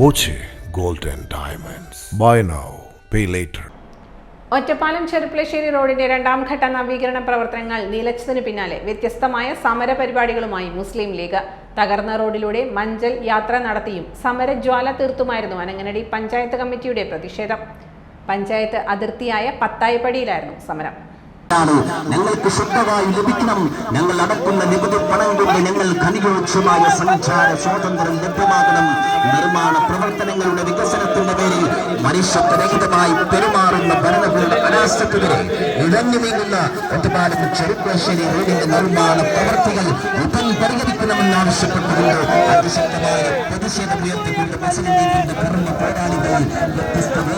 Boche gold and diamonds. Buy now pay later Ottapalam Cherpulassery റോഡിന്റെ രണ്ടാം ഘട്ട നവീകരണ പ്രവർത്തനങ്ങൾ നിലച്ചതിന് പിന്നാലെ വ്യത്യസ്തമായ സമര പരിപാടികളുമായി മുസ്ലിം ലീഗ്. തകർന്ന റോഡിലൂടെ മഞ്ചൽ യാത്ര നടത്തിയും സമരജ്വാല തീർത്തുമായിരുന്നു അനങ്ങനടി പഞ്ചായത്ത് കമ്മിറ്റിയുടെ പ്രതിഷേധം. പഞ്ചായത്ത് അതിർത്തിയായ പത്തായപ്പടിയിലായിരുന്നു സമരം. ഞങ്ങൾക്ക് ശുദ്ധമായി ലഭിക്കണം. ഞങ്ങൾ അടക്കുന്ന നികുതി പണം കൊണ്ട് ഞങ്ങൾ ഖനികോക്ഷമായ സഞ്ചാര സ്വാതന്ത്ര്യം ലഭ്യമാകണം. നിർമ്മാണ പ്രവർത്തനങ്ങളുടെ വികസനത്തിന്റെ പേരിൽ മനുഷ്യത്വരഹിതമായി പെരുമാറുന്ന ഭരണകൂട അനാസ്ഥക്കെതിരെ ഇഴഞ്ഞു നീങ്ങുന്ന ഒറ്റപ്പാലം ചെറുപ്പശ്ശേരി റോഡിന്റെ നിർമ്മാണ പ്രവർത്തികൾ ഉടൻ പരിഹരിക്കണമെന്നാവശ്യപ്പെട്ടുകൊണ്ട് അതിശക്തമായ പ്രതിഷേധം ഉയർത്തിക്കൊണ്ട് മുസ്ലിം കർമ്മ പോരാളികൾ വ്യത്യസ്ത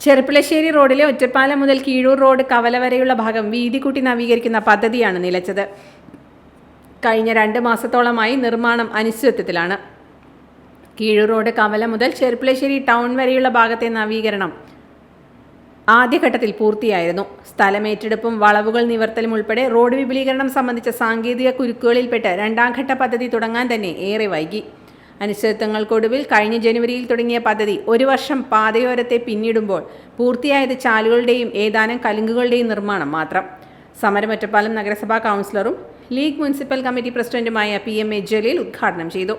ചെറുപ്പളശ്ശേരി റോഡിലെ ഒറ്റപ്പാലം മുതൽ കീഴൂർ റോഡ് കവല വരെയുള്ള ഭാഗം വീതി കൂട്ടി നവീകരിക്കുന്ന പദ്ധതിയാണ് നിലച്ചത്. കഴിഞ്ഞ രണ്ട് മാസത്തോളമായി നിർമ്മാണം അനിശ്ചിതത്വത്തിലാണ്. കീഴൂർ റോഡ് കവല മുതൽ ചെർപ്പുളശ്ശേരി ടൗൺ വരെയുള്ള ഭാഗത്തെ നവീകരണം ആദ്യഘട്ടത്തിൽ പൂർത്തിയായിരുന്നു. സ്ഥലമേറ്റെടുപ്പും വളവുകൾ നിവർത്തലും ഉൾപ്പെടെ റോഡ് വിപുലീകരണം സംബന്ധിച്ച സാങ്കേതിക കുരുക്കുകളിൽപ്പെട്ട് രണ്ടാം ഘട്ട പദ്ധതി തുടങ്ങാൻ തന്നെ ഏറെ വൈകി. അനിശ്ചിതത്വങ്ങൾക്കൊടുവിൽ കഴിഞ്ഞ ജനുവരിയിൽ തുടങ്ങിയ പദ്ധതി ഒരു വർഷം പാതയോരത്തെ പിന്നിടുമ്പോൾ പൂർത്തിയായത് ചാലുകളുടെയും ഏതാനും കലുങ്കുകളുടെയും നിർമ്മാണം മാത്രം. സമരം ഒറ്റപ്പാലം നഗരസഭാ കൗൺസിലറും ലീഗ് മുനിസിപ്പൽ കമ്മിറ്റി പ്രസിഡന്റുമായ പി എം എ ജലീൽ ഉദ്ഘാടനം ചെയ്തു.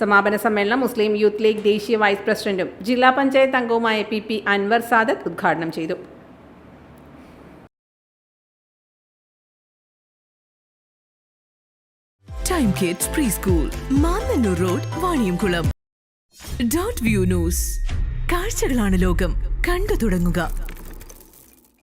സമാപന സമ്മേളനം മുസ്ലിം യൂത്ത് ലീഗ് ദേശീയ വൈസ് പ്രസിഡന്റും ജില്ലാ പഞ്ചായത്ത് അംഗവുമായ പി പി അൻവർ സാദത്ത് ഉദ്ഘാടനം ചെയ്തു. Time kids preschool Mannanur road Vaniyamkulam dot view news കാഴ്ചകളാണ് ലോകം. കണ്ടു തുടങ്ങുക.